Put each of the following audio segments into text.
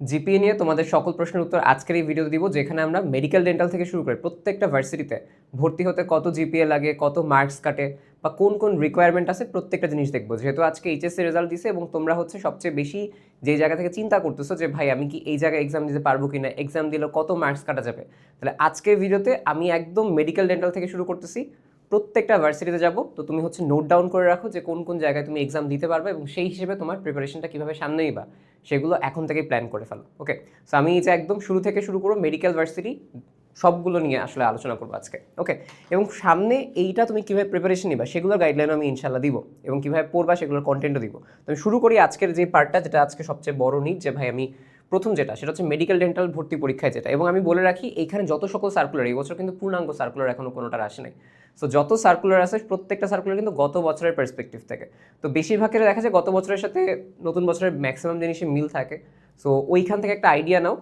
GPA নিয়ে তোমাদের সকল প্রশ্নের উত্তর আজকের এই ভিডিও দিব, যেখানে আমরা মেডিকেল ডেন্টাল থেকে শুরু করে প্রত্যেকটা ভার্সিটিতে ভর্তি হতে কত জিপিএ লাগে, কত মার্কস কাটে, বা কোন কোন রিকোয়ারমেন্ট আছে প্রত্যেকটা জিনিস দেখব। যেহেতু আজকে এইচএসসি রেজাল্ট দিছে এবং তোমরা হচ্ছে সবচেয়ে বেশি যে জায়গা থেকে চিন্তা করতেছো যে, ভাই, আমি কি এই জায়গায় এক্সাম দিতে পারব কি না এক্সাম দিলে কত মার্কস কাটা যাবে? তাহলে আজকের ভিডিওতে আমি একদম মেডিকেল ডেন্টাল থেকে শুরু করতেছি। প্রত্যেকটা ভার্সিটিতে যাব। তো তুমি হচ্ছে নোট ডাউন করে রাখো যে কোন কোন জায়গায় তুমি এক্সাম দিতে পারবে এবং সেই হিসেবে তোমার প্রিপারেশনটা কীভাবে সামনে নিবা সেগুলো এখন থেকেই প্ল্যান করে ফেলো ওকে সো আমি যে একদম শুরু থেকে শুরু করব মেডিকেল ভার্সিটি সবগুলো নিয়ে আসলে আলোচনা করব আজকে ওকে এবং সামনে এইটা তুমি কীভাবে প্রিপারেশন নিবা, সেগুলোর গাইডলাইন আমি ইনশাল্লাহ দিব এবং কীভাবে পড়বা, সেগুলোর কন্টেন্টও দিব। তো আমি শুরু করি আজকের যে পার্টটা যেটা আজকে সবচেয়ে বড় নিড যে ভাই আমি প্রথম যেটা, সেটা হচ্ছে মেডিকেল ডেন্টাল ভর্তি পরীক্ষায় যেটা। এবং আমি বলে রাখি, এখানে যত সকল সার্কুলার এই বছর কিন্তু পূর্ণাঙ্গ সার্কুলার এখনও কোনোটার আসে নাই। সো যত সার্কুলার আছে প্রত্যেকটা সার্কুলার কিন্তু গত বছরের পার্সপেক্টিভ থেকে। তো বেশিরভাগের দেখা যায় গত বছরের সাথে নতুন বছরের ম্যাক্সিমাম জিনিসে মিল থাকে। সো ওইখান থেকে একটা আইডিয়া নাও।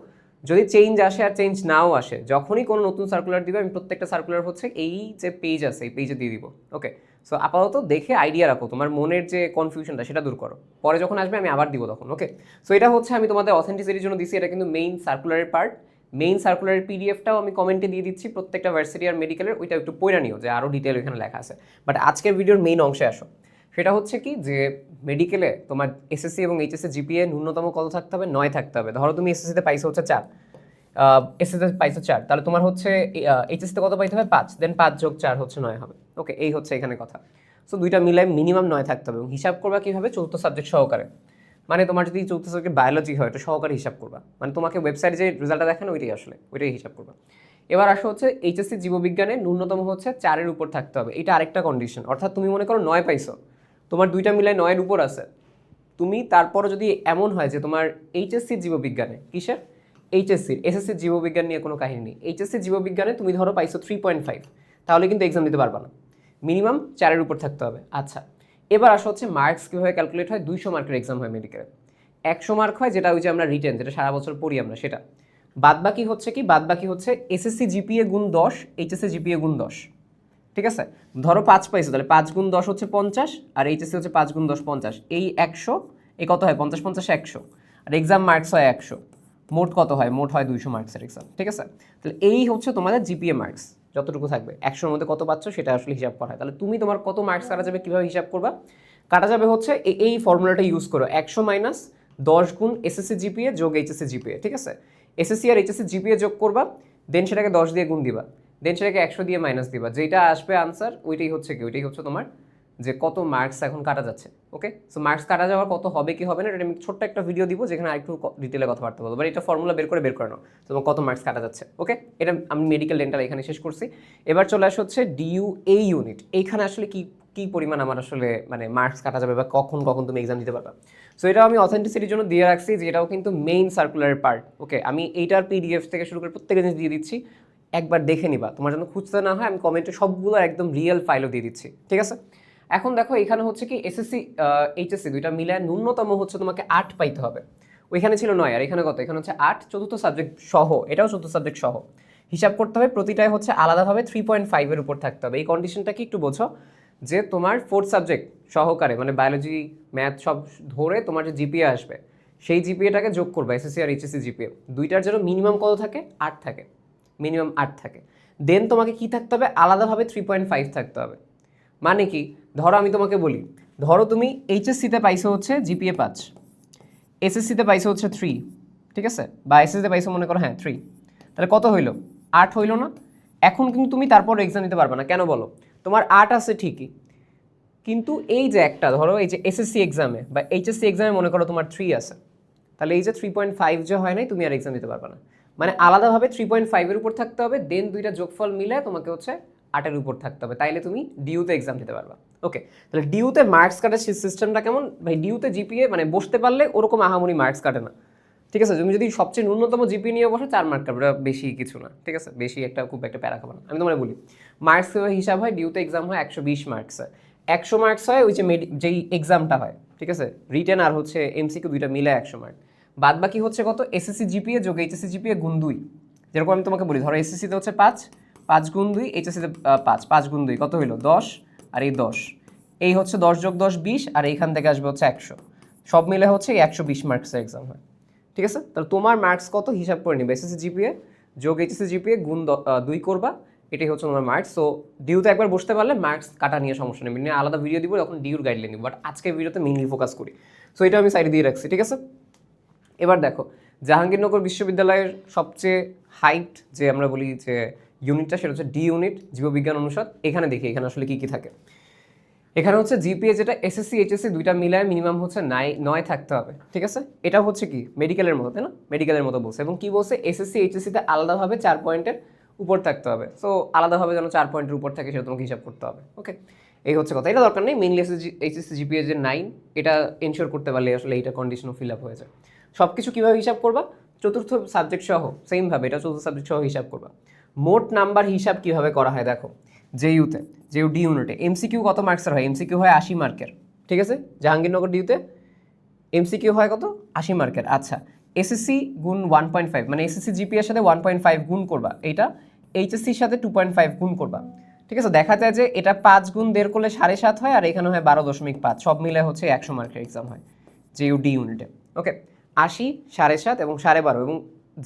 যদি চেঞ্জ আসে আর চেঞ্জ নাও আসে, যখনই কোনো নতুন সার্কুলার দিবে, আমি প্রত্যেকটা সার্কুলার হচ্ছে এই যে পেজ আছে, এই পেজে দিয়ে দিব। ওকে সো আপাতত দেখে আইডিয়া রাখো। তোমার মনের যে কনফিউশনটা সেটা দূর করো। পরে যখন আসবে, আমি আবার দিব তখন। ওকে সো এটা হচ্ছে আমি তোমাদের অথেন্টিসিটির জন্য দিছি। এটা কিন্তু মেইন সার্কুলারের পার্ট মেইন সার্কুলারের পিডিএফটাও আমি কমেন্টে দিয়ে দিচ্ছি, প্রত্যেকটা ভার্সিটি আর মেডিকেলের ওইটা একটু পড়ে নিও যে আরও ডিটেল এখানে লেখা আছে। বাট আজকের ভিডিওর মেইন অংশে আসো। সেটা হচ্ছে কি যে মেডিকেলে তোমার এসএসসি এবং এইচএসসি জিপিএ ন্যূনতম কত থাকতে হবে? নয় থাকতে হবে। ধরো তুমি এসএসসিতে পাইছো হচ্ছে চার। এসএসসিতে পাইছো চার। তাহলে তোমার হচ্ছে এইচএসসিতে কত পাইতে হবে? পাঁচ। দেন পাঁচ যোগ চার হচ্ছে নয় হবে। ওকে এই হচ্ছে এখানে কথা। সো দুইটা মিলাই মিনিমাম নয় থাকতে হবে এবং হিসাব করবা কীভাবে? চতুর্থ সাবজেক্ট সহকারে। মানে তোমার যদি চতুর্থ সাবজেক্ট বায়োলজি হয়, এটা সহকারে হিসাব করবা। মানে তোমাকে ওয়েবসাইটে যে রেজাল্টটা দেখেন, ওইটাই আসলে, ওইটাই হিসাব করবা। এবার আসো হচ্ছে এইচএসসি জীববিজ্ঞানে ন্যূনতম হচ্ছে চারের উপর থাকতে হবে। এটা আরেকটা কন্ডিশন অর্থাৎ তুমি মনে করো নয় পাইছো। তোমার দুইটা মিলাই নয়ের উপর আছে। তুমি তারপরে যদি এমন হয় যে তোমার এইচএসসি জীববিজ্ঞানে, কিসের? এইচএসসির এসএসসি জীববিজ্ঞান নিয়ে কোনো কাহিনী নেই। এইচএসসি জীববিজ্ঞানে তুমি ধরো পাইছো থ্রি পয়েন্ট ফাইভ তাহলে কিন্তু এক্সাম দিতে পারবা না। মিনিমাম চারের উপর থাকতে হবে। আচ্ছা এবার আসা হচ্ছে মার্কস কীভাবে ক্যালকুলেট হয়? দুইশো মার্কের এক্সাম হয় মেডিকেলে একশো মার্ক হয় যেটা ওই যে আমরা রিটেন যেটা সারা বছর পড়ি আমরা, সেটা। বাদ বাকি হচ্ছে কি বাদ বাকি হচ্ছে এসএসসি জিপিএ গুণ দশ এইচএসসি জিপিএ গুণ দশ। ঠিক আছে? ধরো পাঁচ পাইছো, তাহলে পাঁচ গুণ দশ হচ্ছে পঞ্চাশ, আর এইচএসসি হচ্ছে পাঁচ গুণ দশ, পঞ্চাশ। এই একশো, এ কত হয়? পঞ্চাশ পঞ্চাশ, একশো। আর এক্সাম মার্কস হয় একশো। মোট কত হয়? মোট হয় দুইশো মার্কসের এক্সাম ঠিক আছে? তাহলে এই হচ্ছে তোমাদের জিপিএ মার্কস যতটুকু থাকবে। একশোর মধ্যে কত পাচ্ছ সেটা আসলে হিসাব করা হয়। তাহলে তুমি তোমার কত মার্কস কাটা যাবে কীভাবে হিসাব করবা? কাটা যাবে হচ্ছে এই ফর্মুলাটা ইউজ করো। একশো মাইনাস দশ গুণ এসএসসি জিপিএ যোগ এইচএসসি জিপিএ ঠিক আছে? এসএসসি আর এইচএসসি জিপিএ যোগ করবা দেন সেটাকে দশ দিয়ে গুণ দিবা। দেন সেটাকে একশো দিয়ে মাইনাস দিবা। যেটা আসবে আনসার ওইটাই হচ্ছে কি? ওইটাই হচ্ছে তোমার যে কত মার্কস এখন কাটা যাচ্ছে ওকে সো মার্কস কাটা যাওয়ার কত হবে, কি হবে না, এটা আমি ছোট্ট একটা ভিডিও দিব যেখানে আরেকটু ডিটেলে কথাবার্তা বলব। বাট এটা ফর্মুলা বের করে বের করে নাও তোমার কত মার্কস কাটা যাচ্ছে ওকে এটা আমি মেডিকেল ডেন্টাল এখানে শেষ করছি। এবার চলে আসে হচ্ছে ডিইউ এই ইউনিট এইখানে আসলে কি, কী পরিমাণ আমার আসলে মানে মার্কস কাটা যাবে বা কখন কখন তুমি এক্সাম দিতে পারবে? সো এটাও আমি অথেন্টিসিটির জন্য দিয়ে রাখছি যে এটাও কিন্তু মেইন সার্কুলারের পার্ট ওকে আমি এইটার পিডিএফ থেকে শুরু করে প্রত্যেক জিনিস দিয়ে দিচ্ছি। একবার দেখে নিবা। তোমার জন্য খুঁজতে না হয়, আমি কমেন্টে সবগুলো একদম রিয়েল ফাইলও দিয়ে দিচ্ছি, ঠিক আছে? এখন দেখো, এখানে হচ্ছে কি এসএসসি এইচএসসি দুইটা মিলে ন্যূনতম হচ্ছে তোমাকে আট পাইতে হবে। ওইখানে ছিল নয়, আর এখানে কত? এখানে হচ্ছে আট, চতুর্থ সাবজেক্ট সহ, এটাও চতুর্থ সাবজেক্ট সহ। হিসাব করতে হবে, প্রতিটাই হচ্ছে আলাদাভাবে থ্রি পয়েন্ট ফাইভের উপর থাকতে হবে। এই কন্ডিশনটা কি একটু বোঝো, যে তোমার ফোর্থ সাবজেক্ট সহকারে মানে বায়োলজি ম্যাথ সব ধরে তোমার যে জিপিএ আসবে, সেই জিপিএটাকে যোগ করবে এসএসসি আর এইচএসসি জিপিএ দুইটার জন্য মিনিমাম কত থাকে? আট থাকে। মিনিমাম আট থাকে। দেন তোমাকে কি থাকতে হবে? আলাদাভাবে থ্রি পয়েন্ট ফাইভ থাকতে হবে। মানে কি? ধরো আমি তোমাকে বলি, ধরো তুমি এইচএসসিতে পাইছো হচ্ছে জিপিএ পাঁচ এসএসসিতে পাইছো হচ্ছে থ্রি ঠিক আছে? বা এসএসসিতে পাইছো মনে করো হ্যাঁ থ্রি তাহলে কত হইল? আট হইল না? এখন কিন্তু তুমি তারপর এক্সাম দিতে পারবে না, কেন বলো? তোমার আট আছে ঠিকই, কিন্তু এই যে একটা, ধরো এই যে এসএসসি এক্সামে বা এইচএসসি এক্সামে মনে করো তোমার থ্রি আছে, তাহলে এই যে থ্রি পয়েন্ট ফাইভ যে হয় নাই, তুমি আর এক্সাম দিতে পারবে না। মানে আলাদাভাবে থ্রি পয়েন্ট ফাইভের উপর থাকতে হবে দেন দুইটা যোগফল মিলে তোমাকে হচ্ছে আটের উপর থাকতে হবে, তাইলে তুমি ডিউতে এক্সাম দিতে পারবা। ওকে তাহলে ডিউতে মার্কস কাটার সিস্টেমটা কেমন? ভাই ডিউতে জিপিএ মানে বসতে পারলে ওরকম আহামরি মার্কস কাটে না। ঠিক আছে, তুমি যদি সবচেয়ে ন্যূনতম জিপি নিয়ে বসো, চার মার্ক কাটবে বেশি কিছু না। ঠিক আছে, বেশি একটা খুব একটা প্যারা খাবে না। আমি তোমার বলি মার্কস হিসাব হয় ডিউতে এক্সাম হয় একশো বিশ মার্কসে একশো মার্কস হয় ওই যে যেই এক্সামটা হয়, ঠিক আছে? রিটেন আর হচ্ছে এমসিকিউ দুইটা মিলে একশো মার্ক বাদ বাকি হচ্ছে কত? এসএসসি জিপিএ যোগ এইচএসসি জিপিএ গুণ দুই। যেরকম আমি তোমাকে বলি, ধরো এসএসসিতে হচ্ছে পাঁচ পাঁচ গুণ দুই এইচএসসিতে পাঁচ পাঁচ গুণ দুই, কত হইল? দশ, আর এই দশ। এই হচ্ছে দশ যোগ দশ, বিশ, আর এইখান থেকে আসবে হচ্ছে একশো। সব মিলে হচ্ছে এই একশো বিশ মার্কসের এক্সাম হয়। ঠিক আছে? তাহলে তোমার মার্কস কত? হিসাব করে নিবে। এসএসসি জিপিএ যোগ এইচএসসি জিপিএ গুণ দুই করবা। এটাই হচ্ছে তোমার মার্কস সো ডিউতে একবার বসতে পারলে মার্কস কাটা নিয়ে সমস্যা নেই। নিয়ে আলাদা ভিডিও দিব তখন ডিউর গাইডলাইন দিব বাট আজকে ভিডিওতে মেইনলি ফোকাস করি। সো এটা আমি সাইডে দিয়ে রাখছি। ঠিক আছে? এবার দেখো, জাহাঙ্গীরনগর বিশ্ববিদ্যালয়ের সবচেয়ে হাইট যে আমরা বলি যে ইউনিটটা সেটা হচ্ছে ডি ইউনিট জীববিজ্ঞান অনুষদ। এখানে দেখি, এখানে আসলে কি কি থাকে। এখানে হচ্ছে জিপিএ যেটা এসএসসি এইচএসসি দুইটা মিলায় মিনিমাম হচ্ছে নাই, নয় থাকতে হবে, ঠিক আছে? এটা হচ্ছে কি? মেডিকেলের মতো, তাই না? মেডিকেলের মতো বলছে। এবং কি বলছে? এসএসসি এইচএসসিতে আলাদাভাবে চার পয়েন্টের উপর থাকতে হবে। সো আলাদাভাবে যেন চার পয়েন্টের উপর থাকে, সেটা তোমাকে হিসাব করতে হবে ওকে এই হচ্ছে কথা। এটা দরকার নেই মেইনলি এসএসসি এইচএসসি জিপিএ যে নাইন এটা এনশিওর করতে পারলে আসলে এইটা কন্ডিশনও ফিল আপ হয়ে যায়। সব কিছু কীভাবে হিসাব করবা? চতুর্থ সাবজেক্ট সহ সেমভাবে এটা চতুর্থ সাবজেক্ট সহ হিসাব করবা। মোট নাম্বার হিসাব কীভাবে করা হয় দেখো জেইউতে জেইউ ডি ইউনিটে এমসিকিউ কত মার্কসের হয়? এমসিকিউ হয় আশি মার্কের ঠিক আছে? জাহাঙ্গীরনগর ডিউতে এমসিকিউ হয় কত? আশি মার্কের আচ্ছা এসএসসি গুণ ওয়ান পয়েন্ট ফাইভ মানে এসএসসি জিপিএর সাথে ওয়ান পয়েন্ট ফাইভ গুণ করবা, এইটা এইচএসসির সাথে টু পয়েন্ট ফাইভ গুণ করবা, ঠিক আছে? দেখা যায় যে এটা পাঁচ গুণ দেড় করলে সাড়ে সাত হয়, আর এখানে হয় বারো দশমিক পাঁচ, সব মিলে হচ্ছে একশো মার্কের এক্সাম হয় জেইউ ডি ইউনিটে, ওকে? আশি, সাড়ে সাত এবং সাড়ে বারো, এবং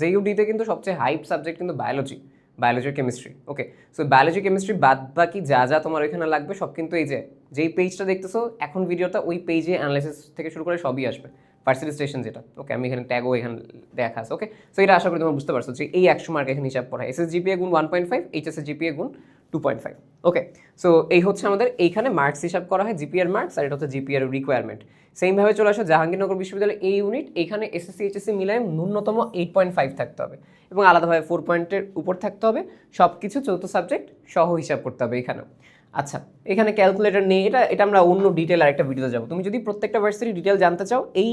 জেইউ ডিতে কিন্তু সবচেয়ে হাইপ সাবজেক্ট কিন্তু biology biology chemistry okay so biology chemistry বাদ বাকি যা যা তোমার ওইখানে লাগবে সব কিন্তু এই যে, যেই পেজটা দেখতেছো, এখন ভিডিওটা ওই পেজে অ্যানালাইসিস থেকে শুরু করে সবই আসবে ভার্সিটি স্টেশন যেটা ওকে আমি এখানে ট্যাগও এখানে দেখা আছে ওকে সো এটা আশা করি তোমরা বুঝতে পারছ যে এই একশো মার্ক এখানে হিসাব করা এস এস জিপিএ গুণ one point five H S GPA গুণ two point five okay so এই হচ্ছে আমাদের, এইখানে মার্কস হিসাব করা হয় জিপিএর মার্কস আর এটা হচ্ছে জিপিএর রিকোয়ারমেন্ট সেমভাবে চলে আসো, জাহাঙ্গীরনগর বিশ্ববিদ্যালয় এই ইউনিট এখানে এসএসসি এইচএসসি মিলায় ন্যূনতম এইট পয়েন্ট ফাইভ থাকতে হবে। এবং আলাদাভাবে ফোর পয়েন্টের উপর থাকতে হবে। সব কিছু চৌথ সাবজেক্ট সহ হিসাব করতে হবে এখানেও। আচ্ছা এখানে ক্যালকুলেটর নেই। এটা এটা আমরা অন্য ডিটেল আরেকটা ভিডিওতে যাব। তুমি যদি প্রত্যেকটা ভার্সিটি ডিটেল জানতে চাও, এই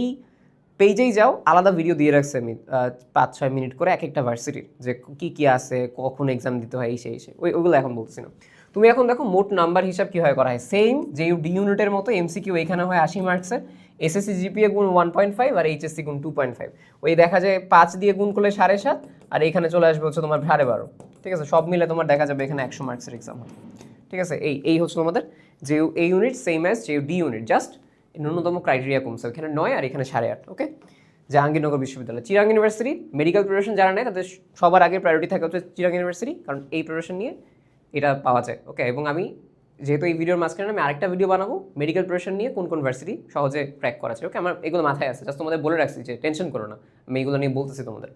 পেজেই যাও, আলাদা ভিডিও দিয়ে রাখছে আমি পাঁচ, ছয় মিনিট করে এক একটা ভার্সিটির যে কী কী আছে, কখন এক্সাম দিতে হয়, এই, সেই সেই। ওই ওইগুলো এখন বলছি না। তুমি এখন দেখো মোট নাম্বার হিসাব কীভাবে করা হয়? সেম যে ডি ইউনিটের মতো এমসিকিউ এখানে হয় আশি মার্কসের এসএসসি জিপিএ গুণ ওয়ান পয়েন্ট ফাইভ আর এইচএসসি গুণ টু পয়েন্ট ফাইভ ওই দেখা যায় পাঁচ দিয়ে গুণ করলে সাড়ে সাত, আর এখানে চলে আসবে হচ্ছে তোমার সাড়ে বারো। ঠিক আছে? সব মিলে তোমার দেখা যাবে এখানে একশো মার্কসের এক্সাম হয়। ঠিক আছে? এই এই হচ্ছে তোমাদের যে এই ইউনিট সেম অ্যাজ যে ডি ইউনিট জাস্ট ন্যূনতম ক্রাইটেরিয়া কমছে এখানে নয় আর এখানে সাড়ে আট ওকে জাহাঙ্গীরনগর বিশ্ববিদ্যালয়। চিরাং ইউনিভার্সিটি মেডিকেল প্রিপারেশন যারা নেয়, তাদের সবার আগে প্রায়োরিটি থাকে হচ্ছে চিরাং ইউনিভার্সিটি, কারণ এই প্রিপারেশন নিয়ে এটা পাওয়া যায় ওকে এবং আমি যেহেতু এই ভিডিওর মাঝখানে আমি আরেকটা ভিডিও বানাবো মেডিকেল প্রিপারেশন নিয়ে কোন কোন ভার্সিটি সহজে ক্র্যাক করা যায়। ওকে আমার এগুলো মাথায় আছে। জাস্ট তোমাদের বলে রাখছি যে টেনশন করো না। আমি এগুলো নিয়ে বলতেছি তোমাদের।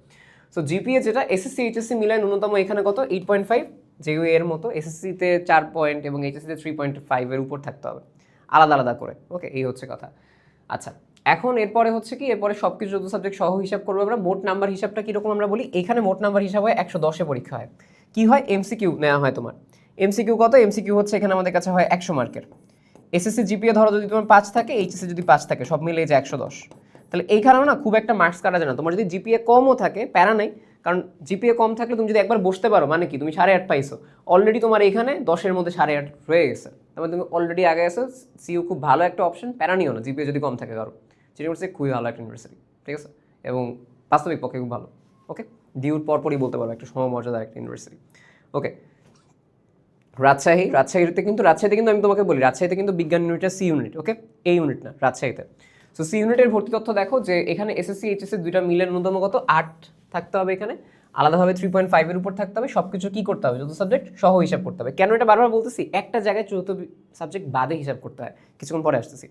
সো জিপিএ যেটা এসএসসি এইচএসসি মিলায় ন্যূনতম এখানে কত? এইট পয়েন্ট ফাইভ যেউ এর মতো এসএসসিতে চার পয়েন্ট এবং এইচএসসিতে থ্রি পয়েন্ট ফাইভের উপর থাকতে হবে। আলাদা আলাদা করে। ওকে এই হচ্ছে কথা। আচ্ছা এখন এরপরে হচ্ছে কি? এরপরে সব কিছু যত সাবজেক্ট সহ হিসাব করব আমরা, মোট নাম্বার হিসাবটা কীরকম আমরা বলি? এখানে মোট নাম্বার হিসাব হয় একশো দশে পরীক্ষা হয়। কি হয়? এমসিকিউ নেওয়া হয় তোমার। এমসিকিউ কত? এমসিকিউ হচ্ছে এখানে আমাদের কাছে হয় একশো মার্কের। এসএসসি জিপিএ ধরো যদি তোমার পাঁচ থাকে এইচএসসি যদি পাঁচ থাকে, সব মিলে যে একশো দশ। তাহলে এইখানেও না খুব একটা মার্কস কাটা যায় না। তোমার যদি জিপিএ কমও থাকে, প্যারা নাই, কারণ জিপিএ কম থাকলে তুমি যদি একবার বসতে পারো মানে কি? তুমি সাড়ে আট পাইছো। অলরেডি তোমার এখানে দশের মধ্যে সাড়ে আট রয়ে গেছে। তারপরে তুমি অলরেডি আগে গেছো সিইউ খুব ভালো একটা অপশন প্যারা নিও না জিপিএ যদি কম থাকে কারও। ইউনিভার্সিটি খুবই ভালো একটা ইউনিভার্সিটি ঠিক আছে? এবং বাস্তবিক পক্ষে খুব ভালো ওকে ডিউর পরপরই বলতে পারো, একটা সমমর্যাদার একটা ইউনিভার্সিটি ওকে রাজশাহী, রাজশাহীতে কিন্তু রাজশাহীতে কিন্তু আমি তোমাকে বলি, রাজশাহীতে কিন্তু বিজ্ঞান ইউনিটটা সি ইউনিট ওকে এই ইউনিট না, রাজশাহীতে। সো সি ইউনিটের ভর্তি তথ্য দেখো যে এখানে এসএসসি এইচএসসি দুইটা মিলে ন্যূনতম কত আট থাকতে হবে এখানে। আলাদাভাবে থ্রি পয়েন্ট ফাইভের উপর থাকতে হবে সব কিছু কী করতে হবে? যত সাবজেক্ট সহ হিসাব করতে হবে। কেন এটা বারবার বলতেছি? একটা জায়গায় চতুর্থ সাবজেক্ট বাদে হিসাব করতে হয়। কিছুক্ষণ পরে আসতেছি।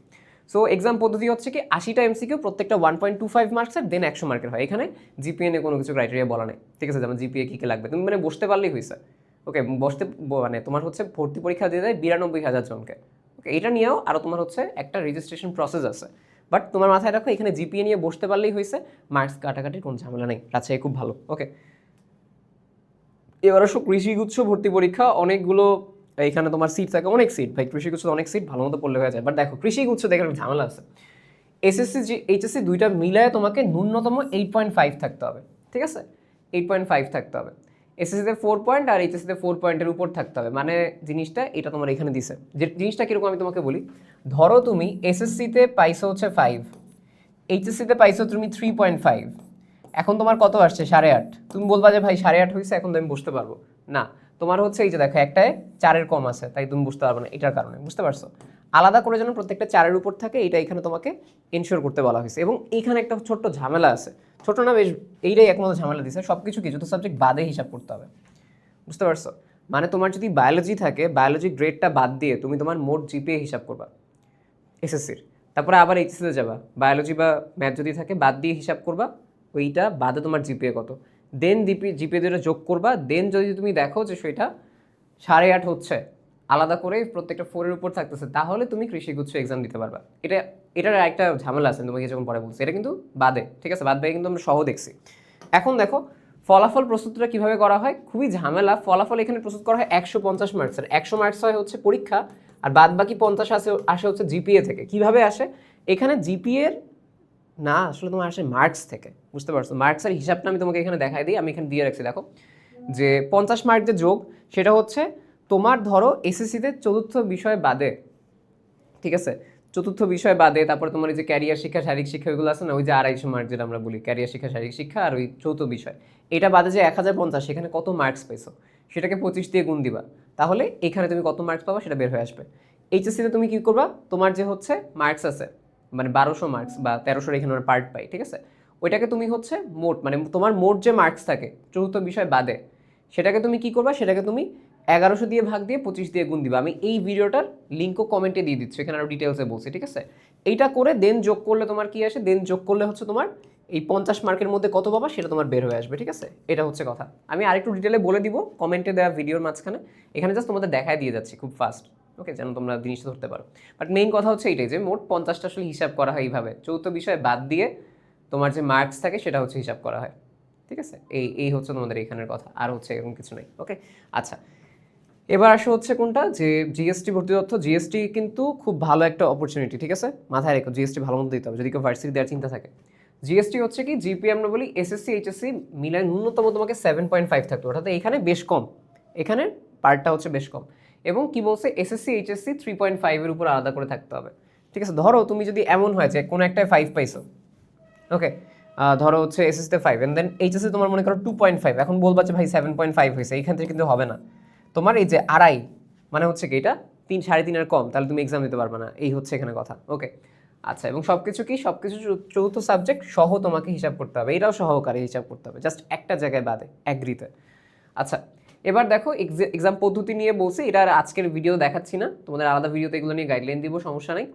সো এক্সাম পদ্ধতি হচ্ছে কি, আশিটা এমসিকিউ প্রত্যেকটা ওয়ান পয়েন্ট টু ফাইভ মার্কসের দেন একশো মার্কের হয়। এখানে জিপিএ নিয়ে কোনো কিছু ক্রাইটেরিয়া বলা নেই। ঠিক আছে, যেমন জিপিএ কী কী লাগবে? তুমি মানে বসতে পারলেই হয়েছে। ওকে বসতে মানে তোমার হচ্ছে ভর্তি পরীক্ষা দিয়ে দেয় বিরানব্বই হাজার জনকে। ওকে এটা নিয়েও আরও তোমার হচ্ছে একটা রেজিস্ট্রেশন প্রসেস আছে। বাট তোমার মাথায় রাখো, এখানে জিপিএ নিয়ে বসতে পারলেই হয়েছে মার্কস কাটাকাটির কোনো ঝামেলা নেই, রাজশাহী খুব ভালো। ওকে এবার আসো কৃষিগুচ্ছ ভর্তি পরীক্ষা, অনেকগুলো, এখানে তোমার সিট থাকে, অনেক সিট ভাই কৃষিগুচ্ছ অনেক সিট ভালো মতো পড়লে হয়ে যায়। বাট দেখো কৃষিগুচ্ছ দেখে একটা ঝামেলা আছে। এসএসসি জি এইচএসসি দুইটা মিলায় তোমাকে ন্যূনতম এইট পয়েন্ট ফাইভ থাকতে হবে, ঠিক আছে? এইট পয়েন্ট ফাইভ থাকতে হবে। এসএসসিতে ফোর পয়েন্ট আর এইচএসসিতে ফোর পয়েন্টের উপর থাকতে হবে। মানে জিনিসটা এটা তোমার এখানে দিছে। যে জিনিসটা কীরকম আমি তোমাকে বলি, ধরো তুমি এসএসসিতে পাইছো হচ্ছে ফাইভ এইচএসসিতে পাইছো তুমি থ্রি পয়েন্ট ফাইভ এখন তোমার কত আসছে? সাড়ে আট। তুমি বলবা যে, ভাই, সাড়ে আট হয়েছে এখন তো আমি বুঝতে পারব। না, তোমার হচ্ছে এই যে দেখো, একটায় চারের কম আছে, তাই তুমি বুঝতে পারবে না এটার কারণে। বুঝতে পারছ? আলাদা করে যেন প্রত্যেকটা চারের উপর থাকে, এটা এখানে তোমাকে ইনশিওর করতে বলা হয়েছে। এবং এখানে একটা ছোট্ট ঝামেলা আছে। ছোটো না, বেশ এইটাই একমাত্র ঝামেলা দিছে। সব কিছু কি যত সাবজেক্ট বাদে হিসাব করতে হবে। বুঝতে পারছ? মানে তোমার যদি বায়োলজি থাকে বায়োলজি গ্রেডটা বাদ দিয়ে তুমি তোমার মোট জিপিএ হিসাব করবা এসএসসির তারপরে আবার এইচএসিতে যাবা। বায়োলজি বা ম্যাথ যদি থাকে, বাদ দিয়ে হিসাব করবা, ওইটা বাদে তোমার জিপিএ কত। দেন জিপি জিপিএ যেটা যোগ করবা। দেন যদি তুমি দেখো যে সেটা সাড়ে আট হচ্ছে আলাদা করে প্রত্যেকটা ফোরের উপর থাকতেছে, তাহলে তুমি কৃষিগুচ্ছ এক্সাম দিতে পারবা। এটা, এটার একটা ঝামেলা আছে, তোমাকে যখন পরে বলছি, এটা কিন্তু বাদে, ঠিক আছে? বাদ বাকি কিন্তু আমরা সহ দেখছি। এখন দেখো, ফলাফল প্রস্তুতটা কীভাবে করা হয়? খুবই ঝামেলা, ফলাফল এখানে প্রস্তুত করা হয় একশো পঞ্চাশ মার্কসের একশো মার্কস হয় হচ্ছে পরীক্ষা, আর বাদ বাকি পঞ্চাশ আসে আসে হচ্ছে জিপিএ থেকে। কীভাবে আসে? এখানে জিপিএর না, আসলে তোমার আসে মার্কস থেকে, বুঝতে পারছ? মার্কসের হিসাবটা আমি তোমাকে এখানে দেখাই দিই, আমি এখানে দিয়ে রাখছি, দেখো। যে পঞ্চাশ মার্ক যে যোগ, সেটা হচ্ছে তোমার ধরো এসএসসিতে চতুর্থ বিষয় বাদে, ঠিক আছে? চতুর্থ বিষয় বাদে, তারপরে তোমার এই যে ক্যারিয়ার শিক্ষা, শারীরিক শিক্ষা ওইগুলো আছে না, ওই যে আড়াইশো মার্ক যেটা আমরা বলি ক্যারিয়ার শিক্ষা, শারীরিক শিক্ষা আর ওই চৌথ বিষয়। এটা বাদে যে এক হাজার পঞ্চাশ, সেখানে কত মার্কস পেয়েছ? সেটাকে পঁচিশ দিয়ে গুণ দিবা। তাহলে এখানে তুমি কত মার্কস পাবা সেটা বের হয়ে আসবে। এইচএসসিতে তুমি কি করবা? তোমার যে হচ্ছে মার্কস আছে মানে বারোশো মার্কস বা তেরোশোর এখানে আমরা পার্ট পাই, ঠিক আছে? ওইটাকে তুমি হচ্ছে মোট মানে তোমার মোট যে মার্কস থাকে, চতুর্থ বিষয় বাদে, সেটাকে তুমি কি করবা? সেটাকে তুমি এগারোশো দিয়ে ভাগ দিয়ে পঁচিশ দিয়ে গুণ দিবা। আমি এই ভিডিওটার লিঙ্কও কমেন্টে দিয়ে দিচ্ছি, এখানে আরও ডিটেলসে বলছি, ঠিক আছে? এইটা করে দেন যোগ করলে তোমার কি আসে? দেন যোগ করলে হচ্ছে তোমার এই পঞ্চাশ মার্কের মধ্যে কত পাবা? সেটা তোমার বের হয়ে আসবে, ঠিক আছে? এটা হচ্ছে কথা। আমি আরেকটু ডিটেলে বলে দিব কমেন্টে দেওয়া ভিডিওর মাঝখানে। এখানে জাস্ট তোমাদের দেখায় দিয়ে যাচ্ছি খুব ফাস্ট ওকে যেন তোমরা জিনিসটা ধরতে পারো। বাট মেইন কথা হচ্ছে এইটাই যে, মোট পঞ্চাশটা আসলে হিসাব করা হয় এইভাবে। চৌথ বিষয় বাদ দিয়ে তোমার যে মার্কস থাকে, সেটা হচ্ছে হিসাব করা হয়, ঠিক আছে? এই এই হচ্ছে তোমাদের এখানের কথা, আর হচ্ছে এরকম কিছু নেই ওকে আচ্ছা এবার আসে হচ্ছে কোনটা? যে জিএসটি ভর্তি তথ্য। জিএসটি কিন্তু খুব ভালো একটা অপরচুনিটি ঠিক আছে? মাথায় রেখো জিএসটি ভালো মতো দিতে হবে, যদি কেউ ভার্সিটি দেওয়ার চিন্তা থাকে। জিএসটি হচ্ছে কি? জিপি আমরা বলি এসএসসি এইচএসসি মিলায় ন্যূনতম তোমাকে সেভেন পয়েন্ট ফাইভ থাকতো অর্থাৎ এখানে বেশ কম। এখানে পার্টটা হচ্ছে বেশ কম। এবং কি বলছে? এসএসসি এইচএসসি থ্রি পয়েন্ট ফাইভের উপর আলাদা করে থাকতে হবে। ঠিক আছে? ধরো তুমি যদি এমন হয় যে কোনো একটায় ফাইভ পাইছো। ওকে ধরো হচ্ছে এসএসসিতে ফাইভ এন্ড দেন এইচএসসি তোমার মনে করো টু পয়েন্ট ফাইভ এখন বলবা যে ভাই সেভেন পয়েন্ট ফাইভ হয়েছে এইখান থেকে কিন্তু হবে না। তোমার এই যে আড়াই মানে হচ্ছে কি এটা? তিন, সাড়ে তিনের কম, তাহলে তুমি এক্সাম দিতে পারবে না। এই হচ্ছে এখানে কথা ওকে আচ্ছা এবং সব কিছু কি? সব কিছু চতুর্থ সাবজেক্ট সহ তোমাকে হিসাব করতে হবে। এটাও সহকারে হিসাব করতে হবে জাস্ট একটা জায়গায় বাদে অ্যাগ্রিতে আচ্ছা এবার দেখো এক্সাম পদ্ধতি নিয়ে বলছি, এটা আর আজকের ভিডিও দেখাচ্ছি না। তোমাদের আলাদা ভিডিওতে এগুলো নিয়ে গাইডলাইন দিব, সমস্যা নেই।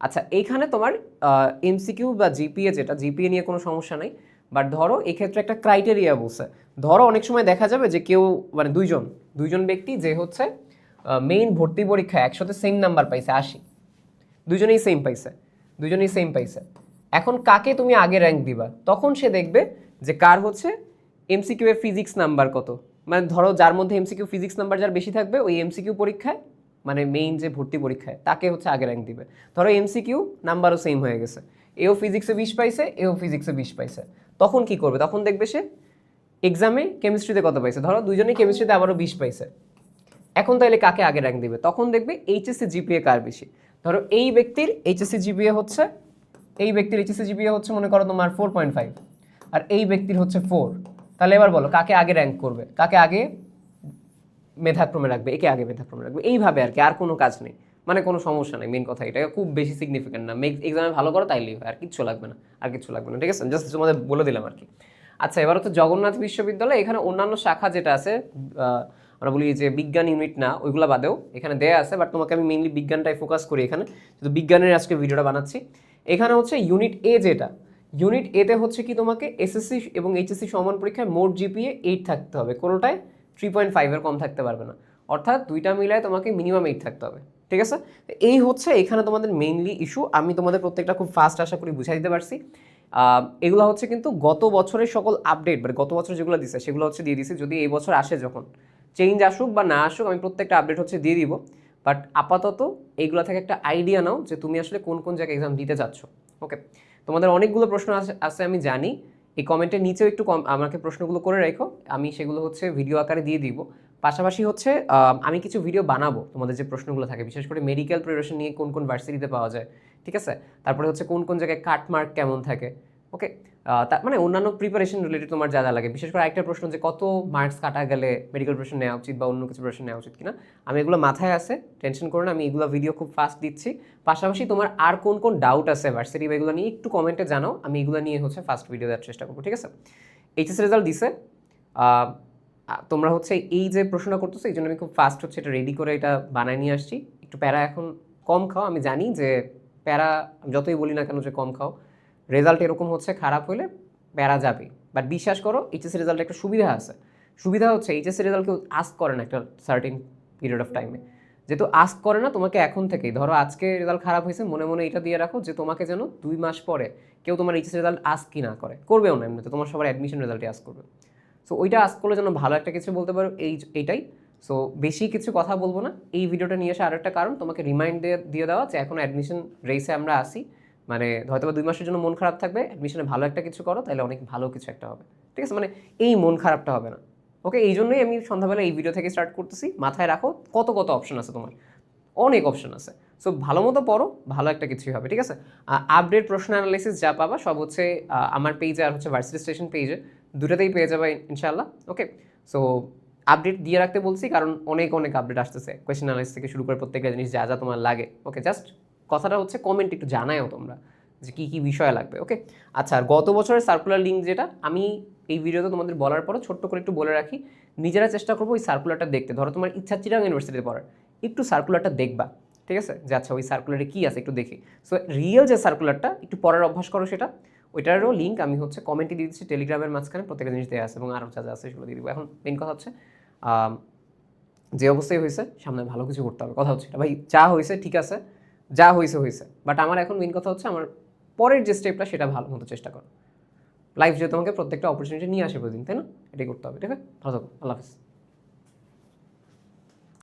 আচ্ছা এইখানে তোমার এমসিকিউ বা জিপিএ যেটা জিপিএ নিয়ে কোনো সমস্যা নেই। বাট ধরো, এক্ষেত্রে একটা ক্রাইটেরিয়া বলছে। ধরো, অনেক সময় দেখা যাবে যে কেউ মানে দুইজন দুইজন ব্যক্তি যে হচ্ছে মেইন ভর্তি পরীক্ষায় একসাথে সেম নাম্বার পাইছে, আশি। দুজনেই সেম পাইছে, দুজনেই সেম পাইছে। এখন কাকে তুমি আগে র্যাঙ্ক দিবা? তখন সে দেখবে যে কার হচ্ছে এমসিকিউ এর ফিজিক্স নাম্বার কত। মানে ধরো, যার মধ্যে এমসিকিউ ফিজিক্স নাম্বার যার বেশি থাকবে, ওই এমসিকিউ পরীক্ষায় মানে মেইন যে ভর্তি পরীক্ষায়, তাকে হচ্ছে আগে র্যাঙ্ক দিবে। ধরো এমসিকিউ নাম্বারও সেম হয়ে গেছে। এও ফিজিক্সে বিশ পাইছে, এও ফিজিক্সে বিশ পাইছে। তখন কি করবে? তখন দেখবে সে এক্সামে কেমিস্ট্রিতে কত পাইছে? ধরো দুজনেই কেমিস্ট্রিতে আবারও বিশ পাইছে। এখন তাহলে কাকে আগে র্যাঙ্ক দিবে? তখন দেখবে এইচএসসি জিপিএ কার বেশি? ধরো এই ব্যক্তির এইচএসসি জিপিএ হচ্ছে, এই ব্যক্তির এইচএসসি জিপিএ হচ্ছে মনে করো তোমার ফোর পয়েন্ট ফাইভ আর এই ব্যক্তির হচ্ছে ফোর তাহলে এবার বলো, কাকে আগে র্যাঙ্ক করবে? কাকে আগে মেধাক্রমে রাখবে? একে আগে মেধাক্রমে রাখবে? এইভাবে আর কি, আর কোনো কাজ নেই। মানে কোনো সমস্যা নেই মেন কথা এটা খুব বেশি সিগনিফিকেন্ট না। মেক এক্সামে ভালো করো তাইলেই হয় আর কিচ্ছু লাগবে না, আর কিচ্ছু লাগবে না, ঠিক আছে? জাস্ট তোমাদের বলে দিলাম আর কি। আচ্ছা এবার হচ্ছে জগন্নাথ বিশ্ববিদ্যালয়, এখানে অন্যান্য শাখা যেটা আছে আমরা বলি যে বিজ্ঞান ইউনিট না, ওইগুলো বাদেও এখানে দেয়া আছে বাট তোমাকে আমি মেইনলি বিজ্ঞানটাই ফোকাস করি এখানে। শুধু বিজ্ঞানের আজকে ভিডিওটা বানাচ্ছি। এখানে হচ্ছে ইউনিট এ যেটা ইউনিট এতে হচ্ছে কি তোমাকে এসএসসি এবং এইচএসসি সমান পরীক্ষায় মোট জিপিএ এইট থাকতে হবে। কোনোটায় থ্রি পয়েন্ট ফাইভের কম থাকতে পারবে না। অর্থাৎ দুইটা মিলায় তোমাকে মিনিমাম এইট থাকতে হবে। ঠিক আছে? এই হচ্ছে এখানে তোমাদের মেইনলি ইস্যু আমি তোমাদের প্রত্যেকটা খুব ফাস্ট আশা করি বুঝাই দিতে পারছি। এগুলো হচ্ছে কিন্তু গত বছরের সকল আপডেট মানে গত বছর যেগুলো দিছে, সেগুলো হচ্ছে দিয়ে দিছে। যদি এই বছর আসে যখন চেঞ্জ আসুক বা না আসুক, আমি প্রত্যেকটা আপডেট হচ্ছে দিয়ে দিব। বাট আপাতত এইগুলো থেকে একটা আইডিয়া নাও যে তুমি আসলে কোন কোন জায়গায় এক্সাম দিতে যাচ্ছ। ওকে তোমাদের অনেকগুলো প্রশ্ন আছে- আমি জানি। এই কমেন্টের নিচেও একটু কম, আমাকে প্রশ্নগুলো করে রেখো। আমি সেগুলো হচ্ছে ভিডিও আকারে দিয়ে দিব। পাশাপাশি হচ্ছে, আমি কিছু ভিডিও বানাবো তোমাদের যে প্রশ্নগুলো থাকে। বিশেষ করে মেডিকেল প্রিপারেশন নিয়ে কোন কোন ভার্সিটিতে পাওয়া যায়, ঠিক আছে? তারপরে হচ্ছে কোন কোন জায়গায় কাট মার্ক কেমন থাকে ওকে তার মানে অন্যান্য প্রিপারেশন রিলেটেড তোমার যা যা লাগে। বিশেষ করে একটা প্রশ্ন যে কত মার্কস কাটা গেলে মেডিকেল প্রিপারেশন নেওয়া উচিত বা অন্য কিছু প্রিপারেশন নেওয়া উচিত কিনা, আমি এগুলো মাথায় আছে টেনশন করো না, আমি এগুলো ভিডিও খুব ফাস্ট দিচ্ছি। পাশাপাশি তোমার আর কোন কোন ডাউট আছে ভার্সিটি বা এগুলো নিয়ে একটু কমেন্টে জানাও, আমি এগুলো নিয়ে হচ্ছে ফার্স্ট ভিডিও দেওয়ার চেষ্টা করব, ঠিক আছে? এইচএস রেজাল্ট দিছে তোমরা হচ্ছে এই যে প্রশ্নটা করতেছো, এই জন্য আমি খুব ফাস্ট হচ্ছে এটা রেডি করে এটা বানায় নিয়ে আসছি। একটু প্যারা এখন কম খাও, আমি জানি যে প্যারা যতই বলি না কেন যে কম খাও রেজাল্ট এরকম হচ্ছে খারাপ হলে প্যারা যাবে বাট বিশ্বাস করো এইচএসসি রেজাল্ট একটা সুবিধা আছে। সুবিধা হচ্ছে এইচএসসি রেজাল্ট কেউ আস্ক করে না একটা সার্টেন পিরিয়ড অফ টাইমে যেহেতু আস্ক করে না, তোমাকে এখন থেকেই, ধরো আজকে রেজাল্ট খারাপ হয়েছে, মনে মনে এটা দিয়ে রাখো যে তোমাকে যেন দুই মাস পরে কেউ তোমার এইচএসসি রেজাল্ট আস্ক কি না করে। করবেও না, এমনিতে তোমার সবার অ্যাডমিশন রেজাল্টে আস্ক করবে। সো ওইটা আস্ক করলে যেন ভালো একটা কিছু বলতে পারো, এই এইটাই। সো বেশি কিছু কথা বলব না। এই ভিডিওটা নিয়ে আসা আরও একটা কারণ, তোমাকে রিমাইন্ড দিয়ে দেওয়া যে এখন অ্যাডমিশন রেসে আমরা আসি মানে হয়তো দুই মাসের জন্য মন খারাপ থাকবে অ্যাডমিশনে ভালো একটা কিছু করো, তাহলে অনেক ভালো কিছু একটা হবে। ঠিক আছে? মানে এই মন খারাপটা হবে না। ওকে এই জন্যই আমি সন্ধ্যাবেলা এই ভিডিও থেকে স্টার্ট করতেছি। মাথায় রাখো, কত কত অপশন আছে তোমার? অনেক অপশন আছে। সো ভালো মতো পড়ো, ভালো একটা কিছুই হবে। ঠিক আছে? আপডেট প্রশ্ন অ্যানালাইসিস যা পাবা, সব হচ্ছে আমার পেজে আর হচ্ছে ভার্সিটি স্টেশন পেজে দুটাতেই পেয়ে যাবে ইনশাল্লাহ ওকে সো আপডেট দিয়ে রাখতে বলছি, কারণ অনেক অনেক আপডেট আসতেছে। কোয়েশ্চেন অ্যানালাইসিস থেকে শুরু করে প্রত্যেকটা জিনিস যা যা তোমার লাগে ওকে জাস্ট কথাটা হচ্ছে কমেন্ট একটু জানায়ও তোমরা, যে কী কী বিষয় লাগবে ওকে আচ্ছা আর গত বছরের সার্কুলার লিঙ্ক যেটা, আমি এই ভিডিওতে তোমাদের বলার পরও ছোট্ট করে একটু বলে রাখি, নিজেরা চেষ্টা করব ওই সার্কুলারটা দেখতে। ধরো তোমার ইচ্ছা চিরাং ইউনিভার্সিটিতে পড়ার, একটু সার্কুলারটা দেখবা, ঠিক আছে? যে আচ্ছা ওই সার্কুলারে কী আছে একটু দেখি। সো রিয়েল যে সার্কুলারটা একটু পড়ার অভ্যাস করো সেটা। ওইটারও লিঙ্ক আমি হচ্ছে কমেন্টে দিয়ে দিচ্ছি টেলিগ্রামের মাঝখানে প্রত্যেকটা জিনিস দেওয়া আছে এবং আরও যা যা আছে সেগুলো দিয়ে দিব। এখন মেন কথা হচ্ছে যে অবস্থায় হয়েছে, সামনে ভালো কিছু করতে হবে। কথা হচ্ছে ভাই, যা হয়েছে ঠিক আছে, যা হয়েছে হয়েছে। বাট আমার এখন মেন কথা হচ্ছে, আমার পরের যে স্টেপটা সেটা ভালো মতো চেষ্টা করো। লাইফ যে তোমাকে প্রত্যেকটা অপরচুনিটি নিয়ে আসে প্রতিদিন, তাই না? এটাই করতে হবে, ঠিক আছে? ভালো থাকো, আল্লাহ হাফিজ।